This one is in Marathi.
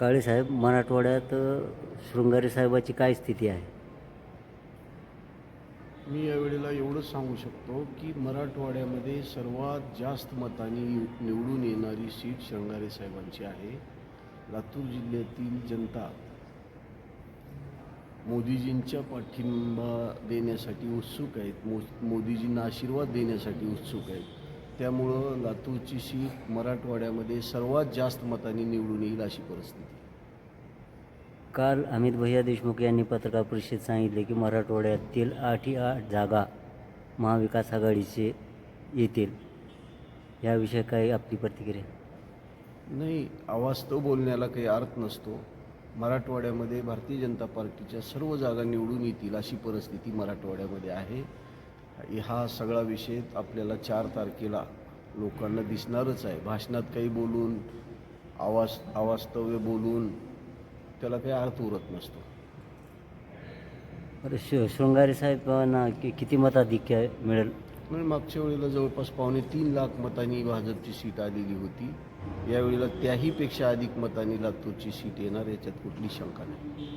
काळेसाहेब मराठवाड्यात शृंगारे साहेबाची काय स्थिती आहे? मी यावेळेला एवढंच सांगू शकतो की मराठवाड्यामध्ये सर्वात जास्त मतांनी निवडून येणारी सीट शृंगारे साहेबांची आहे. लातूर जिल्ह्यातील जनता मोदीजींच्या पाठिंबा देण्यासाठी उत्सुक आहेत. मो मोदीजींना आशीर्वाद देण्यासाठी उत्सुक आहेत. त्यामुळं लातूरची सीट मराठवाड्यामध्ये सर्वात जास्त मतांनी निवडून येईल अशी परिस्थिती. काल अमित भैया देशमुख यांनी पत्रकार परिषदेत सांगितले की मराठवाड्यातील आठही आठ जागा महाविकास आघाडीचे येतील. याविषयी काही आपली प्रतिक्रिया? नाही अवास्तव बोलण्याला काही अर्थ नसतो. मराठवाड्यामध्ये भारतीय जनता पार्टीच्या सर्व जागा निवडून येतील अशी परिस्थिती मराठवाड्यामध्ये आहे. हा सगळा विषय आपल्याला चार तारखेला लोकांना दिसणारच आहे. भाषणात काही बोलून आवास अवास्तव्य बोलून त्याला काही अर्थ उरत नसतो. बरं श शृंगारे साहेबांना कि किती मताधिक्य मिळेल? म्हणजे मागच्या वेळेला जवळपास पावणे तीन लाख मतांनी भाजपची सीट आलेली होती. यावेळेला त्याहीपेक्षा अधिक मतांनी लातूरची सीट येणार याच्यात कुठली शंका नाही.